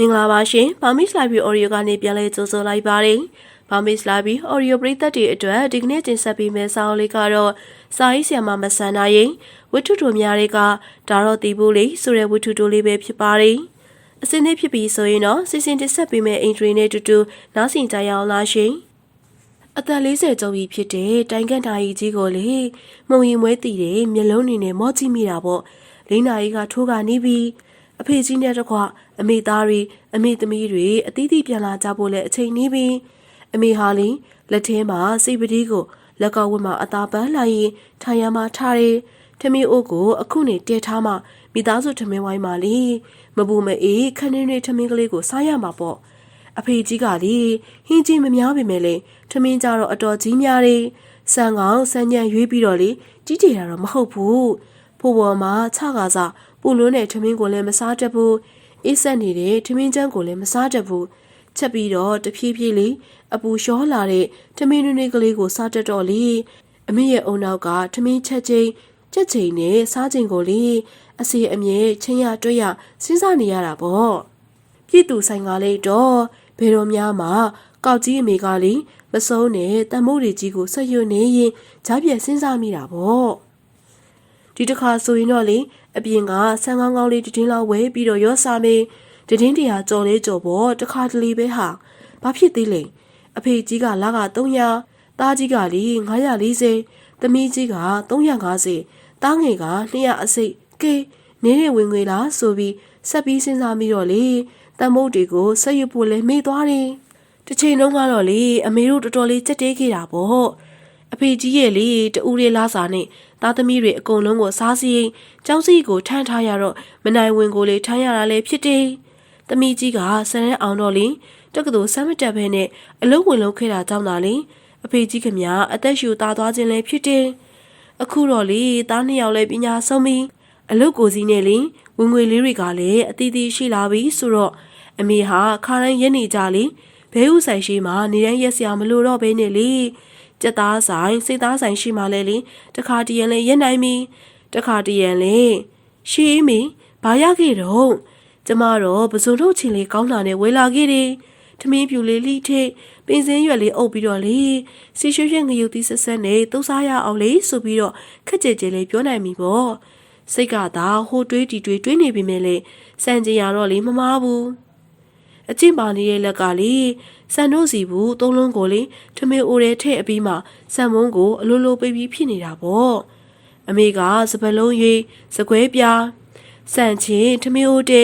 မင်္ဂလာပါရှင်။ဘာမစ်လာဘီအော်ဒီယိုကနေပြန်လည်ကြိုဆိုလိုက်ပါတယ်။ဘာမစ်လာဘီအော်ဒီယိုပရိသတ်တွေအတွက်ဒီကနေ့တင်ဆက်ပေးမယ့်စာအုပ်လေးကတော့စာရေးဆရာမမဆန်နိုင်ရင်ဝတ္ထုတို့များတွေကဒါတော့တီးဖို့လေးဆိုတဲ့ဝတ္ထုတို့လေးပဲဖြစ်ပါတယ်။အစင်းလေးဖြစ်ပြီးဆိုရင်တော့စီစဉ်တင်ဆက်ပေးမယ့်အင်ထရီနဲ့တူတူနားဆင်ကြရအောင်လားရှင်။အသက်40ကျော်ပြီဖြစ်တဲ့တိုင်ကန်နာရီကြီးကိုလေမှုံရင်မွဲတည်တဲ့မျက်လုံးတွေနဲ့မော့ကြည့်မိတာပေါ့။လိန်နာရီကထိုးကနေပြီးအဖေကြီးနဲ့တကွ အမေသားတွေအမေသမီးတွေအသီးသီးပြန်လာကြဖို့လဲအချိန်နေပြီအမေဟာလီလက်ထဲမှာစိတ်ပတိကိုလက်ကောက်ဝတ်မှာအသာပန်းလိုက်ရင်ထိုင်ရမှာထားတယ်ထမင်းအိုးကိုအခုနေတဲထားမှမိသားစုထမင်းဝိုင်းမှာလေမပူမအေးခန်းနေနေထမင်းကလေးကိုစားရမှာပေါ့အဖေကြီးကလေဟင်းကြီးမများပေမဲ့လေထမင်းကြတော့အတော်ကြီးများတယ်ဆန်ကောင်ဆန်ညံရွေးပြီးတော့လေကြီးကြတာတော့မဟုတ်ဘူးဖိုးပေါ်မှာခြကားစားပူလွန်းတဲ့ထမင်းကိုလည်းမစားတတ်ဘူး အေးဆက်နေတဲ့ထမင်းချမ်းကိုလည်းမစားတတ်ဘူးချက်ပြီးတော့တဖြည်းဖြည်းလေးအပူလျှောလာတဲ့ထမင်းနွေးနွေးကလေးကိုစားတတ်တော့လေအမေရဲ့အုံနောက်ကထမင်းချက်ချင်းချက်ချင်းနဲ့စားချိန်ကိုလေအစီအမြဲချင်းရတွဲရစဉ်းစားနေရတာပေါ့ပြည်သူဆိုင်ကလေးတော့ဘယ်တော့များမှကောက်ကြီးအမေကလေမစိုးနဲ့တမိုးတွေကြီးကိုဆက်ရွနေရင်ဂျားပြက်စဉ်းစားမိတာပေါ့ဒီတစ်ခါဆိုရင်တော့လေ အပြင်ကဆန်းကောင်းကောင်းလေးတည်င်းလောက်ဝဲပြီးတော့ရောစားမေးတည်င်းတရာကြော်လေးကြော်ပေါ်တခါတလေပဲဟာဘာဖြစ်သေးလဲအဖေကြီးကလာက300သားကြီးကလေ940သမီးကြီးက350တားငယ်က200အစိတ်ကဲနင်းနေဝင်ငွေလားဆိုပြီးဆက်ပြီးစဉ်းစားပြီးတော့လေတန်မိုးတွေကိုဆက်ရွဖို့လဲမေ့သွားတယ်တစ်ချိန်လုံးကတော့လေအမေတို့တော်တော်လေးကြက်တဲခဲ့တာပေါ့အဖေကြီးရဲ့လေတူးလေးလားစာနဲ့ သားသမီးတွေအကုန်လုံးကိုစားစီရင်ကျောင်းစီကိုထမ်းထားရတော့မနိုင်ဝင်ကိုလေထမ်းရတာလည်းဖြစ်တယ်။သမီးကြီးကဆန်ရဲအောင်တော့လေတက္ကသိုလ်ဆမ်းမတက်ဘဲနဲ့အလုံးဝင်လုံးခဲ့တာကြောင့်သာလေအဖေကြီးခမအသက်ရှူသားသွားခြင်းလည်းဖြစ်တယ်။အခုတော့လေသားနှစ်ယောက်လည်းပညာဆုံးပြီးအလုတ်ကိုစီးနဲ့လေဝင်ငွေလေးတွေကလည်းအတီးတီးရှိလာပြီဆိုတော့အမေဟာခါတိုင်းရက်နေကြလေဘဲဥဆိုင်ရှိမှနေတိုင်းရက်စရာမလိုတော့ဘဲနဲ့လေ ကြက်သားဆိုင်စိတ်သားဆိုင်ရှိမှလဲလေတခါတရံလဲရက်နိုင်ပြီတခါတရံလဲရှေးမီဘာရခဲ့တော့ကျမတော့ပစုံထုတ်ချင်လေးကောင်းတာနဲ့ဝယ်လာခဲ့တယ်ထမင်းပြူလေးလိထိပင်စင်းရွက်လေးအုပ်ပြီးတော့လေစီရွှေရွှေငရုတ်သီးဆက်ဆက်နဲ့သုံးစားရအောင်လေဆိုပြီးတော့ခက်ကြဲကြဲလေးပြောနိုင်ပြီပေါ့စိတ်ကသာဟိုတွေးတီတွေးတွေးနေပြီမဲ့လေစံကြရတော့လေမမားဘူး အချင်းပါနေတဲ့လက်ကလေဆန်တို့စီဘူးသုံးလုံးကိုလေထမင်းအိုရဲထည့်အပြီးမှဆန်မုံကိုအလိုလိုပိတ်ပြီးဖြစ်နေတာပေါ့အမေကစပလုံး၍စကွဲပြားဆန်ချင်းထမင်းအိုတေ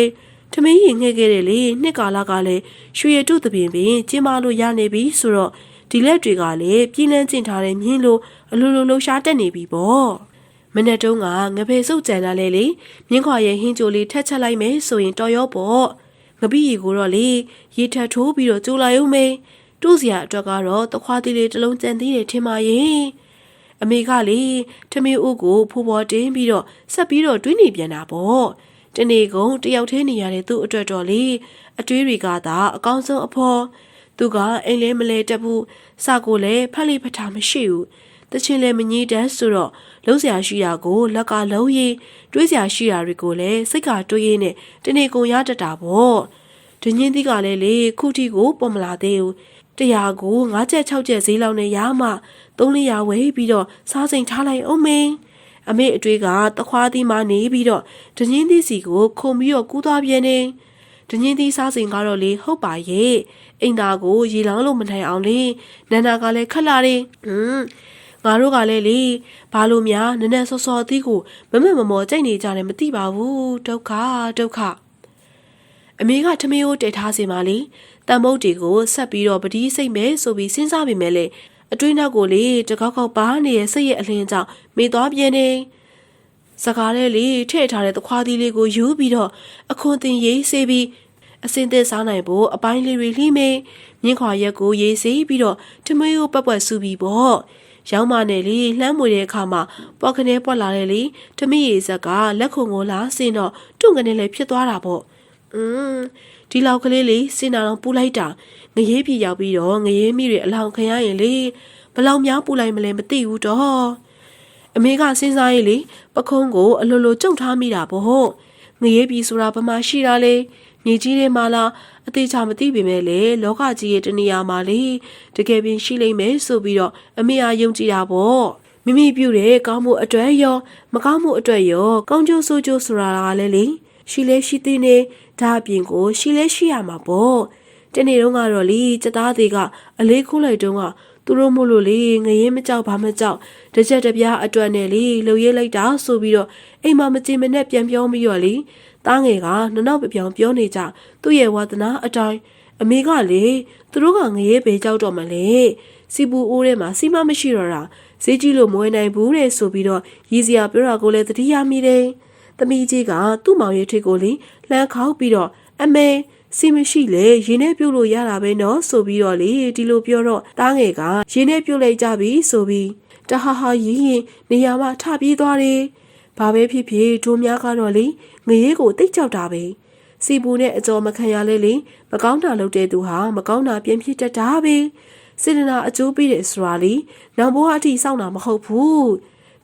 ထမင်းရင်ငှက်ခဲ့တယ်လေနှစ်ကာလကလည်းရွှေရတုသပင်ပင်ကျင်းမလို့ရနေပြီဆိုတော့ဒီလက်တွေကလည်းပြည်လန်းကျင်ထားတဲ့မြင်းလိုအလိုလိုလှူရှားတက်နေပြီပေါ့မနေ့တုန်းကငဖယ်စုပ်ကြံလာလေလေမြင်းခွာရဲ့ဟင်းကြိုလေးထက်ချက်လိုက်မယ်ဆိုရင်တော်ရောပေါ့ ငပိရီကိုတော့လေရေထက်ထိုးပြီးတော့ကျိုးလိုက်ဦးမေတူးစရာအတွက်ကတော့တခွားသေးလေးတစ်လုံးကြံသေးတယ်ထင်ပါရဲ့အမေကလေထမင်းဦးကိုဖိုးပေါ်တင်းပြီးတော့ဆက်ပြီးတော့တွေးနေပြန်တာပေါ့တနေ့ကုန်တယောက်သေးနေရတဲ့သူ့အတွက်တော့လေအတွေးတွေကသာအကောင်းဆုံးအဖော်သူကအိမ်လဲမလဲတက်ဘူးစာကိုလည်းဖက်လိဖထားမရှိဘူးတချင်လည်းမငြိတန်းဆိုတော့ လုံးစရာရှိတာကိုလက်ကလုံးရည်တွေးစရာရှိတာတွေကိုလည်းစိတ်ကတွေးရင်းနဲ့တနေ့ကုန်ရတတ်တာပေါ့ဒညင်းသီးကလည်းလေခုထီကိုပေါ်မလာသေးဘူးတရားကို၅ချက်၆ချက်ဈေးလောက်နဲ့ရမှသုံးလေးရာဝယ်ပြီးတော့စားစိန်ထားလိုက်အောင်မင်းအမေအတွေ့ကတခွားသီးမှနေပြီးတော့ဒညင်းသီးစီကိုခုံပြီးတော့ကူးသွားပြန်နေဒညင်းသီးစားစိန်ကတော့လေဟုတ်ပါရဲ့အိမ်သားကိုရေလောင်းလို့မနိုင်အောင်လေနန္နာကလည်းခက်လာတယ်ဟွန်း ငါတို့ကလည်းလေဘာလို့များနည်းနည်းစောစောအသီးကိုမမမမောကြိုက်နေကြတယ်မသိပါဘူးဒုက္ခဒုက္ခအမေကထမင်းကိုတည်ထားစီမှလေတန်မုတ်တွေကိုဆက်ပြီးတော့ပတိစိတ်မဲဆိုပြီးစဉ်းစားပြီးမဲလေအတွေးနောက်ကိုလေတကောက်ကောက်ပါနေတဲ့စိတ်ရဲ့အလင်းကြောင့်မေသွားပြင်းနေစကားလေးလေထည့်ထားတဲ့သခွားသီးလေးကိုယူပြီးတော့အခွန်တင်ရေးစေးပြီးအစင်သစ်စားနိုင်ဖို့အပိုင်းလေးတွေလှိမေမြင်းခွာရက်ကိုရေးစေးပြီးတော့ထမင်းကိုပက်ပွက်ဆူပြီးပေါ့ ရောင်းမနဲ့လေလှမ်းမွေတဲ့အခါမှာပွက်ခနဲပွက်လာတယ်လေထမင်းရည်ဆက်ကလက်ခုံကိုလာစင်တော့တွန့်ကနေလည်းဖြစ်သွားတာပေါ့อืมဒီလောက်ကလေးလေးစင်နာတော့ပူလိုက်တာငရေးပြေရောက်ပြီးတော့ငရေးမိတွေအလောင်းခံရရင်လေဘလောင်များပူလိုက်မလဲမသိဘူးတော့အမေကစဉ်းစားရေးလေပခုံးကိုအလိုလိုကြုံထားမိတာပေါ့ငရေပြီဆိုတာဘာမှရှိတာလဲ မြေကြီးထဲမှာလားအသေးချာမသိပေမဲ့လေလောကကြီးရဲ့တနေရာမှာလေတကယ်ပင်ရှိလိမ့်မယ်ဆိုပြီးတော့အမေအားယုံကြည်တာပေါ့မိမိပြုတဲ့ကောင်းမှုအတွက်ရောမကောင်းမှုအတွက်ရောကောင်းကျိုးဆိုးကျိုးဆိုတာကလည်းလေရှိလဲရှိသေးနေဒါအပြင်ကို ရှိလဲရှိရမှာပေါ့တနေ့တုန်းကတော့လေစသားသေးကအလေးခိုးလိုက်တုန်းကသူတို့မို့လို့လေငရင်မကြောက်ဘာမကြောက်တစ်ချက်တစ်ပြားအတွက်နဲ့လေလှုပ်ရဲလိုက်တာဆိုပြီးတော့အိမ်မှာမကြင်မနဲ့ပြန်ပြောပြီးတော့လေ တားငယ်ကနနောက်ပြပြောင်ပြောနေကြသူ့ရဲ့ဝါသနာအတိုင်းအမေကလေသူတို့ကငရဲပေကြောက်တော့မလဲစီပူအိုးထဲမှာစီမမရှိတော့တာဈေးကြီးလို့မဝယ်နိုင်ဘူးတဲ့ဆိုပြီးတော့ရည်စရာပြောတာကိုလည်းသတိရမိတယ်သမီးကြီးကသူ့မောင်ရဲ့ထိတ်ကိုလေလှမ်းခေါက်ပြီးတော့အမေစီမရှိလေရင်းနဲ့ပြုတ်လို့ရတာပဲနော်ဆိုပြီးတော့လေဒီလိုပြောတော့တားငယ်ကရင်းနဲ့ပြုတ်လိုက်ကြပြီဆိုပြီးတဟာဟာရင်ရင်နေရာမှာထပြေးသွားတယ် ဘာပဲဖြစ်ဖြစ်ဒိုးများကတော့လေငရေကိုတိတ်ကြောက်တာပဲစီပူနဲ့အကျော်မခံရလဲလေမကောင်းတာလုပ်တဲ့သူဟာမကောင်းတာပြင်ဖြစ်တတ်တာပဲစေတနာအကျိုးပေးတယ်ဆိုတာလေနောင်ဘဝအထိစောင့်တာမဟုတ်ဘူး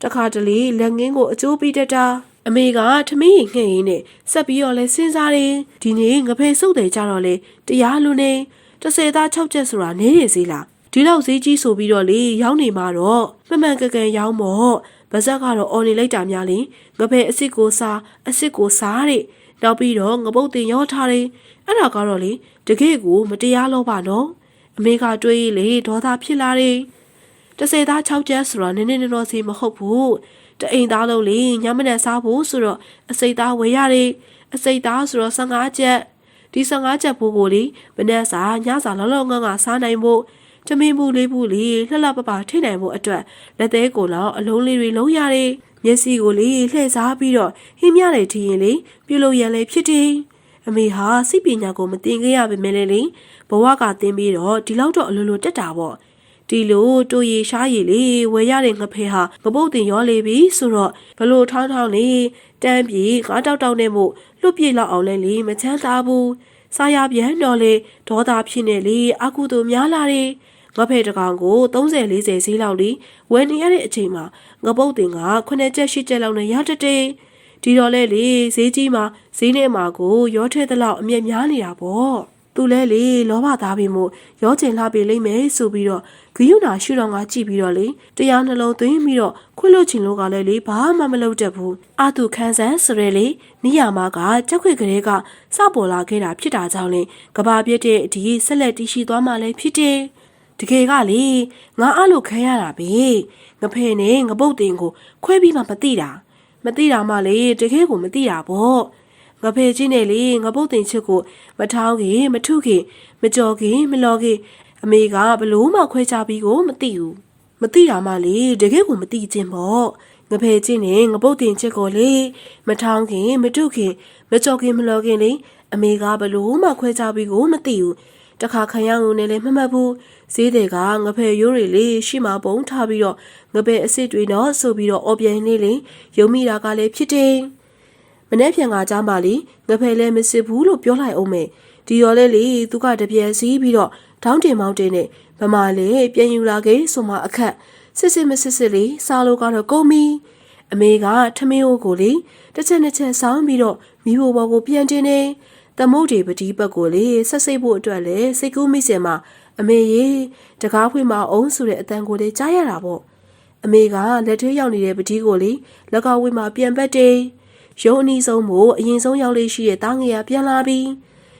တခါတလေလက်ငင်းကိုအကျိုးပေးတတ်တာအမေကထမင်းငှဲ့ရင်းနဲ့ဆက်ပြီးတော့လဲစဉ်းစားတယ်ဒီနေ့ငဖေစုပ်တယ်ကြတော့လေတရားလူနေတစ်စေသား6ချက်ဆိုတာနေရစီလားဒီလောက်ဈေးကြီးဆိုပြီးတော့လေရောင်းနေမှာတော့မှန်မှန်ကန်ကန်ရောင်းမော့ ဗဇက်ကတော့အော်နေလိုက်တာများလေငဖေအစ်စ်ကိုစားအစ်စ်ကိုစားတဲ့နောက်ပြီးတော့ငပုတ်တင်ရောထားတယ်အဲ့ဒါကတော့လေတကယ့်ကိုမတရားလို့ပါနော်အမေကတွေးရလေဒေါသဖြစ်လာတယ်တစ်စေသား6ချက်ဆိုတာနည်းနည်းနော်စီမဟုတ်ဘူးတအိမ်သားလုံးလေညမနဲ့စားဖို့ဆိုတော့အစိတ်သားဝယ်ရတယ်အစိတ်သားဆိုတော့15ချက်ဒီ15ချက်ဖို့ကိုလေမနေ့စာညစာလောလောငန်းကစားနိုင်ဖို့ ချမင်းဘူးလေးဘူးလေးလှလှပပထိနိုင်ဖို့အတွက်လက်သေးကိုတော့အလုံးလေးတွေလုံးရတယ်မျက်စိကိုလေလှည့်စားပြီးတော့ဟင်းမြတယ်ထင်ရင်လေပြုလို့ရလဲဖြစ်တယ်အမေဟာစိတ်ပညာကိုမတင်ခဲ့ရပါမယ်လေဘဝကတင်ပြီးတော့ဒီလောက်တော့အလိုလိုတက်တာပေါ့ဒီလိုတူရီရှားရည်လေးဝယ်ရတဲ့ငဖဲဟာငပုတ်တင်ရောလေပြီဆိုတော့ဘလို့ထောင်းထောင်းလေးတန်းပြေငါတောက်တောက်နဲ့မို့လွတ်ပြေလောက်အောင်လဲလေမချမ်းသာဘူးစားရပြန်တော့လေဒေါသဖြစ်နေလေအကုသို့များလာတယ် ငဖဲတကောင်ကို30 40ဈေးလောက်လီဝယ်နေရတဲ့အချိန်မှာငပုတ်တင်က9ချက်10ချက်လောက်နဲ့ရတတဲ့ဒီတော့လဲလေဈေးကြီးမှာဈေးနဲ့မှာကိုရောထဲသလောက်အမျက်များနေတာပေါ့သူလဲလေလောဘသားပြီမို့ရောကျင်လှပြီလိမ့်မယ်ဆိုပြီးတော့ဂယုဏရှုတော်ကကြည့်ပြီးတော့လေတရားနှလုံးသွင်းပြီးတော့ခွလို့ချင်လို့ကလည်းလေဘာမှမလုပ်တတ်ဘူးအာတုခန်းဆန်းဆိုရဲလေနိယာမကကြောက်ခွေကလေးကစပေါ်လာခဲ့တာဖြစ်တာကြောင့်လေကဘာပြည့်တဲ့အဒီဆက်လက်တည်ရှိသွားမှလည်းဖြစ်တယ် တကယ်ကလေငါအလို့ခဲရတာပဲငဖဲနဲ့ငပုတ်တင်ကိုခွဲပြီးမှမသိတာမသိတာမှလေတကယ်ကိုမသိတာပေါ့ငဖေချင်းနဲ့လေငပုတ်တင်ချစ်ကိုမထောင်းခင်မထုခင်မကြော်ခင်မလော်ခင်အမေကဘလို့မှခွဲခြားပြီးကိုမသိဘူးမသိတာမှလေတကယ်ကိုမသိခြင်းပေါ့ငဖေချင်းနဲ့ငပုတ်တင်ချစ်ကိုလေမထောင်းခင်မထုခင်မကြော်ခင်မလော်ခင်လေအမေကဘလို့မှခွဲခြားပြီးကိုမသိဘူး တခါခံရုံနဲ့လည်းမမှတ်ဘူးဈေးတွေကငဖယ်ရိုးတွေလေးရှိမှပုံထားပြီးတော့ငဖယ်အစ်စ်တွေတော့ဆိုပြီးတော့အော်ပြန်နေလေယုံမိတာကလည်းဖြစ်တယ်မနေ့ပြန်ကကြားမှလေငဖယ်လည်းမစစ်ဘူးလို့ပြောလိုက်အောင်မယ်ဒီရော်လဲလေသူကတပြက်စီးပြီးတော့ဒေါင်းတင်မောင်းတင်နဲ့မမလည်းပြန်ယူလာခဲ့ဆိုမှအခက်စစ်စစ်မစစ်စစ်လေးစားလို့ကတော့ကုန်ပြီအမေကထမင်းအိုးကိုလေတစ်ချက်နှစ်ချက်ဆောင်းပြီးတော့မိဖို့ဘောကိုပြန်တင်နေ သမုတ်တွေပတိပတ်ကိုလေဆက်စိတ်ဖို့အတွက်လေစိတ်ကူးမိစင်မှာအမေရေတကားဖွင့်မအောင်ဆိုတဲ့အတန်ကိုလေကြားရတာပေါ့အမေကလက်ထဲရောက်နေတဲ့ပတိကိုလေလက်ကောက်ဝင်းမှာပြန်ပတ်တယ်ရုံအနီးဆုံးမို့အရင်ဆုံးရောက်လေးရှိတဲ့တားငယ်ကပြန်လာပြီး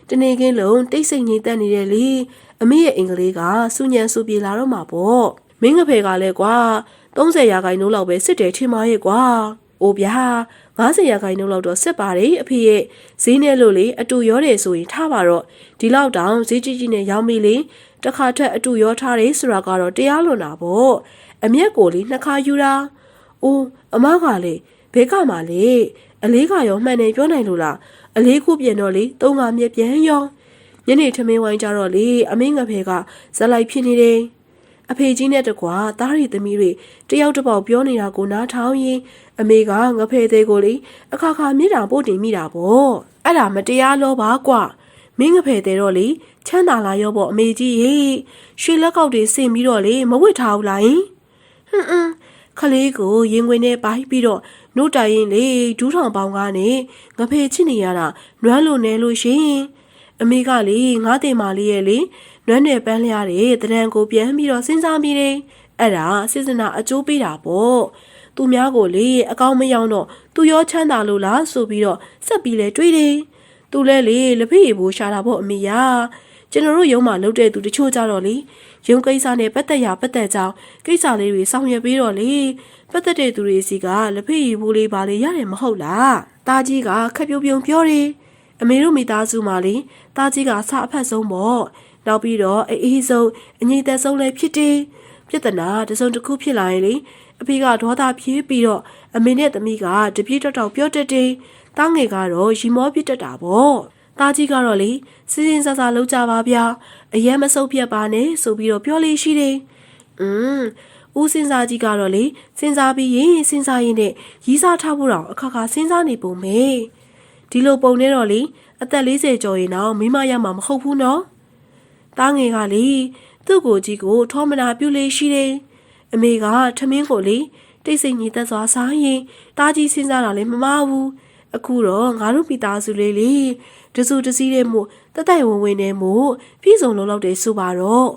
တနေကင်းလုံးတိတ်ဆိတ်ငြိမ်သက်နေတဲ့လေအမေရဲ့အင်္ဂလိပ်ကစူညံစူပြေလာတော့မှာပေါ့မင်းငဖယ်ကလည်းကွာ30ရာခိုင်နှုန်းလောက်ပဲစစ်တယ်ထင်ပါရဲ့ကွာအိုဗျာ 90ရာခိုင်နှုန်းလောက်တော့စစ်ပါတယ်အဖေရဲ့ဈေးနဲ့လို့လေအတူရောတယ်ဆိုရင်ထားပါတော့ဒီလောက်တောင်ဈေးကြီးကြီးနဲ့ရောင်းမိလေတခါထက်အတူရောထားတယ်ဆိုတာကတော့တရားလွန်တာပေါ့အမျက်ကိုလေနှစ်ခါယူတာအိုးအမကလေဘဲကမှလေအလေးကရောမှန်တယ်ပြောနိုင်လို့လားအလေးခုပြန်တော့လေသုံးကမြက်ပြန်ရောညနေထမင်းဝိုင်းကြတော့လေအမင်းငဖဲကဇက်လိုက်ဖြစ်နေတယ်အဖေကြီးနဲ့တကွာသားရီသမီးတွေတယောက်တစ်ပေါက်ပြောနေတာကိုနားထောင်ရင် အမေကငဖဲသေးကိုလေအခါခါမြေတောင်ပို့တင်မိတာပေါ့အဲ့ဒါမတရားလို့ပါကွာမင်းငဖဲသေးတော့လေချမ်းသာလာရောပေါ့အမေကြီးရေရွှေလက်ကောက်တွေဆင်ပြီးတော့လေမဝစ်ထားဘူးလားဟင်ဟွန်းဟွန်းခလေးကိုရင်ခွင်နဲ့ပိုင်းပြီးတော့နှုတ်တိုင်ရင်လေဒူးထောင်ပေါင်းကနေငဖေချစ်နေရတာနွမ်းလို့နဲလို့ရှင်အမေကလေငါတင်မာလေးရဲ့လေနွမ်းနယ်ပန်းလျားတဲ့တရံကိုပြန်ပြီးတော့စဉ်းစားမိတယ်အဲ့ဒါစစ်စနာအကျိုးပေးတာပေါ့ သူများကိုလေအကောင်းမရောက်တော့သူရောချမ်းသာလို့လားဆိုပြီးတော့ဆက်ပြီးလဲတွေးတယ်သူလဲလေလက်ဖေးဘိုးရှာတာပေါ့အမေယာကျွန်တော်တို့ရုံးမှာလုပ်တဲ့သူတချို့ကြတော့လေရုံးကိစ္စနဲ့ပတ်သက်ရပတ်သက်ကြောင်းကိစ္စလေးတွေဆောင်ရွက်ပြီးတော့လေပတ်သက်တဲ့သူတွေစီကလက်ဖေးဘိုးလေးပါလေရတယ်မဟုတ်လားတာကြီးကခက်ပြုံပြုံပြောတယ်အမေတို့မိသားစုမှာလေတာကြီးကစအဖက်ဆုံးပေါ့နောက်ပြီးတော့အေးအေးဆုံးအငြိမ်သက်ဆုံးလည်းဖြစ်တယ်ပြဿနာတစ်စုံတစ်ခုဖြစ်လာရင်လေ အဖေကဒေါသဖြေးပြီးတော့အမေနဲ့သမီးကတပြေးတောက်တောက်ပြောတတ်တယ်။တားငယ်ကတော့ရီမောပြစ်တတ်တာပေါ့။တားကြီးကတော့လေစင်းစင်းဆဆလုပ်ကြပါဗျာ။အရင်မဆုပ်ပြတ်ပါနဲ့ဆိုပြီးတော့ပြောလေးရှိတယ်။อืมဦးစင်စားကြီးကတော့လေစဉ်းစားပြီးရင်စဉ်းစားရင်နဲ့ရီးစားထားဖို့တော့အခါခါစဉ်းစားနေပုံပဲ။ဒီလိုပုံနဲ့တော့လေအသက်40ကျော်ရင်တော့မိမရမှာမဟုတ်ဘူးနော်။တားငယ်ကလေသူ့ကိုကြီးကိုထောမနာပြုလေးရှိတယ်။ အမေကထမင်းကိုလေတိတ်ဆိတ်ညီသက်စွာစားရင်တားကြီးစဉ်းစားတာလည်းမမဘူးအခုတော့ငါတို့မိသားစုလေးလေတစုတစည်းတဲ့မို့တတိုက်ဝင်ဝင်နဲ့မို့ပြည်စုံလုံးလောက်တယ်ဆိုပါတော့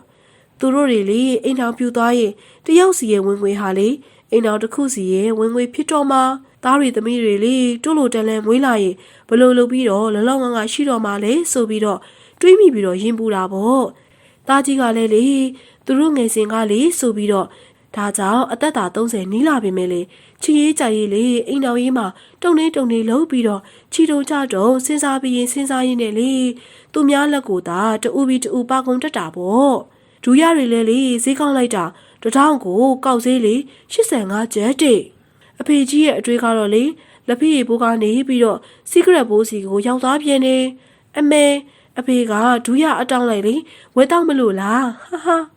သူတို့တွေလေအိမ်တော်ပြူသွားရင်တယောက်စီရဲ့ဝင်ငွေဟာလေအိမ်တော်တစ်ခုစီရဲ့ဝင်ငွေဖြစ်တော့မှသားတွေသမီးတွေလေတွလို့တန်လန်မွေးလာရင်ဘလို့လုပ်ပြီးတော့လလောငငရှိတော့မှလေဆိုပြီးတော့တွေးမိပြီးတော့ရင်ပူတာပေါ့သားကြီးကလည်းလေသူတို့ငယ်စဉ်ကလေဆိုပြီးတော့ ဒါကြောင့်အသက်တာ30နီးလာပြီမဲ့လေချီရေးကြရေးလေအိမ်တော်ရေးမှာတုံနေတုံနေလှုပ်ပြီးတော့ချီတုံကြတော့စဉ်းစားပြီးရင်စဉ်းစားရင်းနဲ့လေသူများလက်ကိုသာတူပြီးတူပါကုန်တက်တာပေါ့ဒူရတွေလည်းလေဈေးကောင်းလိုက်တာတထောင်ကိုကောက်ဈေးလေ85ကျပ်တဲ့အဖေကြီးရဲ့အတွေ့ကတော့လေလက်ဖေးဘိုးကနေပြီးတော့ secret ဘိုးစီကိုရောက်သွားပြန်နေအမေအဖေကဒူရအတောင်းလိုက်လေဝဲတောက်မလို့လားဟာဟာ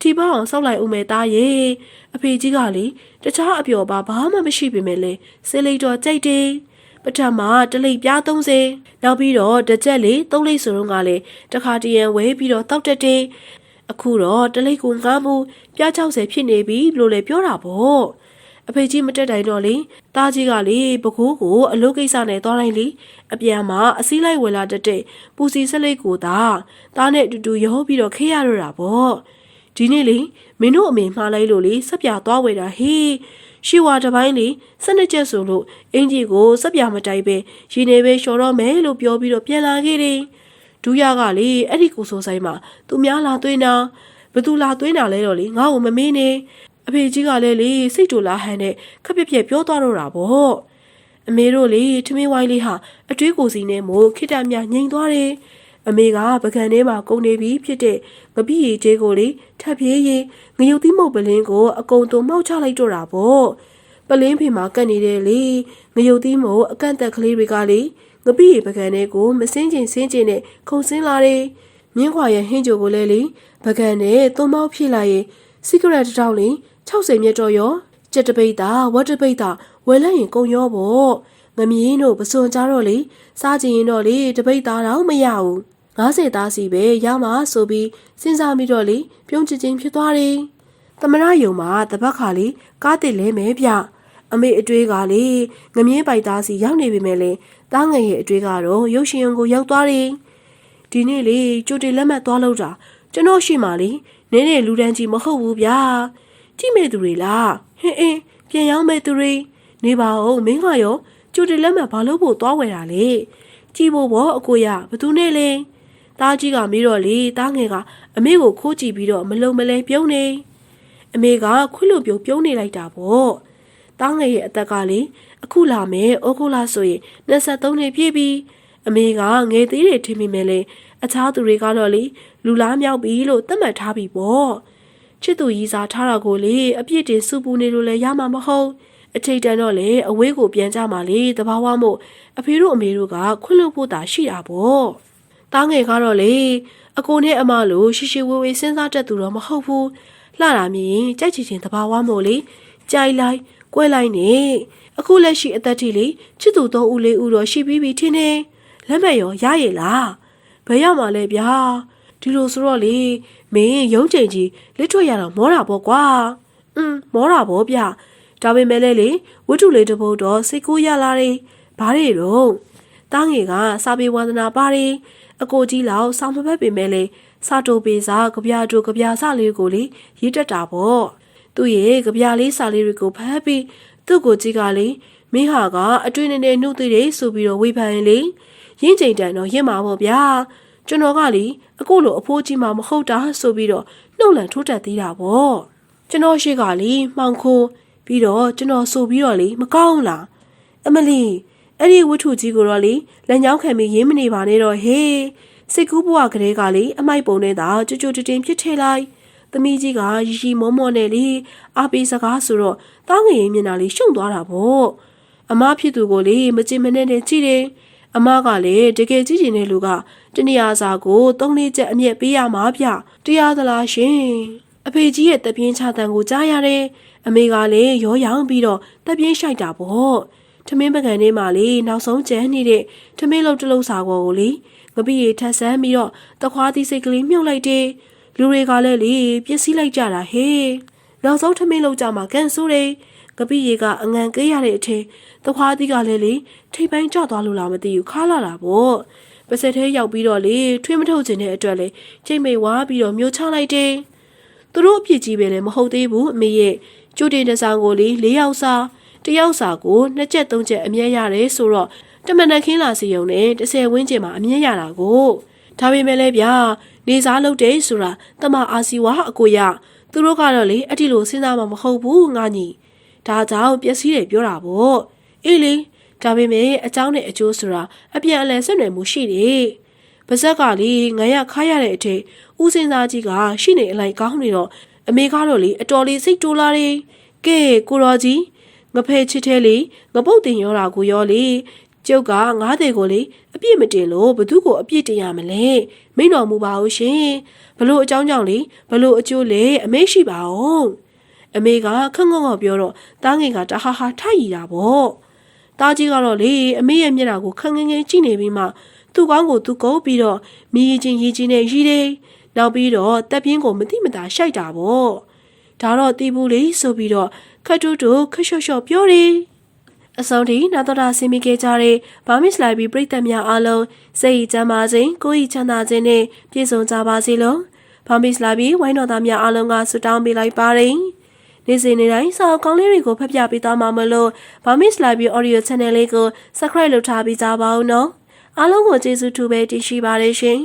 ဒီပေါအောင်စောက်လိုက်ဦးမယ်သားရေအဖေကြီးကလေတခြားအပျော်ပါဘာမှမရှိပေမဲ့လေစေးလိတ်တော့ကြိုက်တယ်ပထမတလိပ်ပြား30နောက်ပြီးတော့တစ်ချက်လေးသုံးလိပ်ဆိုတော့ကလေတခါတရံဝဲပြီးတော့တောက်တက်တယ်အခုတော့တလိပ်ကိုငားမှုပြား60ဖြစ်နေပြီလို့လေပြောတာပေါ့အဖေကြီးမတက်တိုင်တော့လေတားကြီးကလေပကိုးကိုအလုပ်ကိစ္စနဲ့သွားတိုင်းလေအပြန်မှာအစည်းလိုက်ဝယ်လာတတ်တဲ့ပူစီဆက်လိပ်ကိုသာတားနဲ့အတူတူရောပြီးတော့ခေးရတော့တာပေါ့ ဒီနေ့လေမင်းတို့အမေမှားလိုက်လို့လေဆက်ပြသွားဝယ်တာဟေးရှီဝါတစ်ပိုင်းလေစနစ်ချက်ဆိုလို့အင်ကြီးကိုဆက်ပြမတိုက်ပဲရင်းနေပဲလျှော်တော့မယ်လို့ပြောပြီးတော့ပြန်လာခဲ့တယ်ဒူးရကလေအဲ့ဒီကိုဆိုဆိုင်မှာသူများလာသွင်းတာဘသူလာသွင်းတာလဲတော့လေငါ့ကိုမမေးနဲ့အဖေကြီးကလည်းလေစိတ်တူလာဟန်နဲ့ခက်ပြက်ပြက်ပြောသွားတော့တာပေါ့အမေတို့လေထမင်းဝိုင်းလေးဟာအတွေးကိုစီနဲ့မို့ခိတ္တမြငိန်သွားတယ် အမေကပကံထဲမှာကုန်နေပြီဖြစ်တဲ့ငပိရီကျဲကိုလေထပ်ပြေးရင်ငရုတ်သီးမုတ်ပလင်းကိုအကုံတုံမှောက်ချလိုက်တော့တာပေါ့ပလင်းဖေမှာကတ်နေတယ်လေငရုတ်သီးမုတ်အကန့်တက်ကလေးတွေကလေငပိရီပကံထဲကိုမစင်းကျင်စင်းကျင်နဲ့ခုံစင်းလာတယ်မြင်းခွာရဲ့ဟင်းကြိုကိုလည်းလေပကံနဲ့သုံးမောက်ဖြစ်လာရင်စီကရက်တစ်တောက်လေ60မြတ်တော့ရောကြက်တပိတ်တာဝတ်တပိတ်တာဝယ်လိုက်ရင်ကုံရောပေါ့ငမင်းတို့ပစွန်ကြတော့လေစားကြရင်တော့လေတပိတ်သားတော့မရဘူး 90သားစီပဲရမှာဆိုပြီးစဉ်းစားမိတော့လေပြုံးချချင်းဖြစ်သွားတယ်သမရယုံမှာတပတ်ခါလေးကားတစ်လဲမဲဗျအမေအတွေ့ကလေငမြင်းပိုက်သားစီရောက်နေပြီမဲ့လေတားငယ်ရဲ့အတွေ့ကတော့ရုပ်ရှင်ရုံကိုရောက်သွားတယ်ဒီနေ့လေကြိုတင်လက်မှတ်သွားလို့တာကျွန်တော်ရှိမှလေနင်းနေလူတန်းကြီးမဟုတ်ဘူးဗျာကြည့်မဲ့သူတွေလားဟင်းအင်းပြန်ရောက်မဲ့သူတွေနေပါဦးမင်းကရောကျူတယ်လက်မှတ်ဘာလို့ဖို့သွားဝယ်တာလဲကြည့်ဖို့ဘောအကိုရဘသူနဲ့လဲ တားကြီးကမေးတော့လေတားငယ်ကအမေကိုခိုးကြည့်ပြီးတော့မလုံမလဲပြုံးနေအမေကခွလို့ပြုံးပြုံးနေလိုက်တာပေါ့တားငယ်ရဲ့အသက်ကလေအခုလာမယ်ဩဂုတ်လဆိုရင်23နှစ်ပြည့်ပြီအမေကငယ်သေးတယ်ထင်မိမယ်လေအခြားသူတွေကတော့လေလူလားမြောက်ပြီလို့သတ်မှတ်ထားပြီပေါ့ချစ်သူကြီးစားထားတာကိုလေအပြစ်တင်စုပူနေလို့လည်းရမှာမဟုတ်အထိတ်တန်တော့လေအဝေးကိုပြန်ကြမှာလေတဘာဝမို့အဖေတို့အမေတို့ကခွင့်လွှတ်ဖို့တာရှိတာပေါ့ တားငယ်ကတော့လေအကိုနဲ့အမလို့ရှိရှိဝေးဝေးစဉ်းစားတတ်သူတော့မဟုတ်ဘူးလှတာမြင်ကြိုက်ချင်ချင်တဘာဝမို့လေကြိုက်လိုက်ကွဲလိုက်နေအခုလက်ရှိအသက်ထိလေချစ်သူသုံးဦးလေးဦးတော့ရှိပြီးပြီထင်တယ်လက်မဲ့ရောရရည်လားဘယ်ရောက်မှလဲဗျာဒီလိုဆိုတော့လေမင်းရုံးချိန်ကြီးလက်ထွက်ရတော့မောတာပေါ့ကွာ။อืมမောတာဗောဗျ။ဒါပေမဲ့လည်းလေဝတ္ထုလေးတစ်ပုဒ်တော့စိတ်ကူးရလာတယ်။ဘာတွေတော့ တားငယ်ကစာပေဝန္ဒနာပါတယ်။အကိုကြီးလောက်စာမဖက်ပေမဲ့လေစာတိုပေစာကြပြတို့ကြပြစာလေးကိုလေရေးတက်တာဗော။သူ့ရဲ့ကြပြလေးစာလေးတွေကိုဖတ်ပြီးသူ့ကိုကြီးကလေမင်းဟာကအတွေ့နဲ့နဲ့နှုတ်သေးတယ်ဆိုပြီးတော့ဝေဖန်ရင်လေရင့်ချိန်တန်တော့ရင့်မှာပေါ့ဗျာ။ကျွန်တော်ကလေအခုလိုအဖိုးကြီးမှမဟုတ်တာဆိုပြီးတော့နှုတ်လန်ထိုးတက်သေးတာဗော။ကျွန်တော်ရှိကလေမှောင်ခိုးပြီးတော့ကျွန်တော်ဆိုပြီးတော့လေမကောင်းလား။အမလီ အဲ့ဒီဝတ္ထုကြီးကိုတော့လေလက်ညောင်းခံပြီးရင်းမနေပါနဲ့တော့ဟေးစိတ်ကူးဘဝကလေးကလေအမိုက်ပုံနဲ့သာကြွကြွတင်တင်ဖြစ်ထဲလိုက်သမီးကြီးကရီရီမောမောနဲ့လေအပေးစကားဆိုတော့တားငယ်ရင်မျက်နှာလေးရှုံသွားတာပေါ့အမဖြစ်သူကိုလေမကြင်မနဲ့နဲ့ကြည့်တယ်အမကလည်းတကယ်ကြည့်ကျင်တဲ့လူကတနည်းအားစာကိုသုံးလေးချက်အမြက်ပေးရမှာဗျတရားသလားရှင်အဖေကြီးရဲ့တပြင်းချတန်ကိုကြားရတယ်အမေကလည်းရောရောင်ပြီးတော့တပြင်းရှိုက်တာပေါ့ ထမင်းပကံထဲမှာလေနောက်ဆုံးကျန်နေတဲ့ထမင်းလုံးတစ်လုံးစာကိုလေငပိရီထက်ဆန်းပြီးတော့တခွားသီးစိတ်ကလေးမြုပ်လိုက်တယ်လူတွေကလည်းလေပြစ်စည်းလိုက်ကြတာဟေးနောက်ဆုံးထမင်းလုံးကြမှာကန်ဆိုးတယ်ကပိရီကအငံကေးရတဲ့အထင်တခွားသီးကလည်းလေထိပ်ပိုင်းကျသွားလို့လားမသိဘူးခါလာတာပေါ့ပစက်သေးရောက်ပြီးတော့လေထွေးမထုတ်ခြင်းတဲ့အတွက်လေချိန်မိတ်ဝါပြီးတော့မျိုးချလိုက်တယ်သူတို့အပြစ်ကြီးပဲလေမဟုတ်သေးဘူးအမေရဲ့ကျူတင်တဆောင်ကိုလေ၄ယောက်စာ တယောက်စာကိုနှစ်ချက်သုံးချက်အမြဲရတယ်ဆိုတော့တမန်တန်ခင်းလာစီယုံနဲ့30ဝန်းကျင်မှာအမြဲရတာကိုဒါပေမဲ့လည်းဗျာနေစားလုပ်တယ်ဆိုတာတမအာစီဝါအကိုရသူတို့ကတော့လေအဲ့ဒီလိုစဉ်းစားမှမဟုတ်ဘူးငါညီဒါကြောင့်ပျက်စီးတယ်ပြောတာပေါ့အေးလေဒါပေမဲ့အเจ้าနဲ့အကျိုးဆိုတာအပြန်အလှန်ဆက်နွယ်မှုရှိတယ်ပါဇက်ကလေငရခါရတဲ့အထိဦးစင်သားကြီးကရှိနေအလိုက်ကောင်းနေတော့အမေကတော့လေအတော်လေးစိတ်တိုးလာတယ်ကဲကိုတော်ကြီး ငဖဲချစ်သေးလေငပုတ်တင်ရောတာကိုရောလေကျုပ်ကငားတဲ့ကိုလေအပြစ်မတင်လို့ဘသူ့ကိုအပြစ်တင်ရမလဲမိန်တော်မူပါဦးရှင်ဘလို့အကြောင်းကြောင့်လေဘလို့အကျိုးလေအမေရှိပါအောင်အမေကခန့်ငေါ့ငေါ့ပြောတော့တားငယ်ကတဟာဟာထိုက်ရတာပေါ့တားကြီးကတော့လေအမေရဲ့မျက်နှာကိုခန့်ငငယ်ကြည့်နေပြီးမှသူ့ကောင်းကိုသူကုပ်ပြီးတော့မိရီချင်းရီချင်းနဲ့ရီတယ်နောက်ပြီးတော့တက်ပြင်းကိုမတိမတာရှိုက်တာပေါ့ဒါတော့တီးဘူးလေဆိုပြီးတော့ ခတ်တူတူခတ်လျှော့လျှော့ပြောတယ်အဆုံးထိနာတော်တာဆင်မိခဲ့ကြတဲ့ဘာမစ်လိုက်ပြီးပြည်သက်များအားလုံးစိတ်ချမ်းသာခြင်းကိုယ်ဤချမ်းသာခြင်းနဲ့ပြည့်စုံကြပါစေလို့ဘာမစ်လိုက်ပြီးဝိုင်းတော်သားများအားလုံးကဆုတောင်းပေးလိုက်ပါတယ်နေ့စဉ်နေ့တိုင်းစာအုပ်ကောင်းလေးတွေကိုဖတ်ပြပေးသွားမှာမလို့ဘာမစ်လိုက်ပြီး audio channel လေးကို subscribe လုပ်ထားပေးကြပါဦးနော်အားလုံးကိုကျေးဇူးတူပဲတင်ရှိပါတယ်ရှင်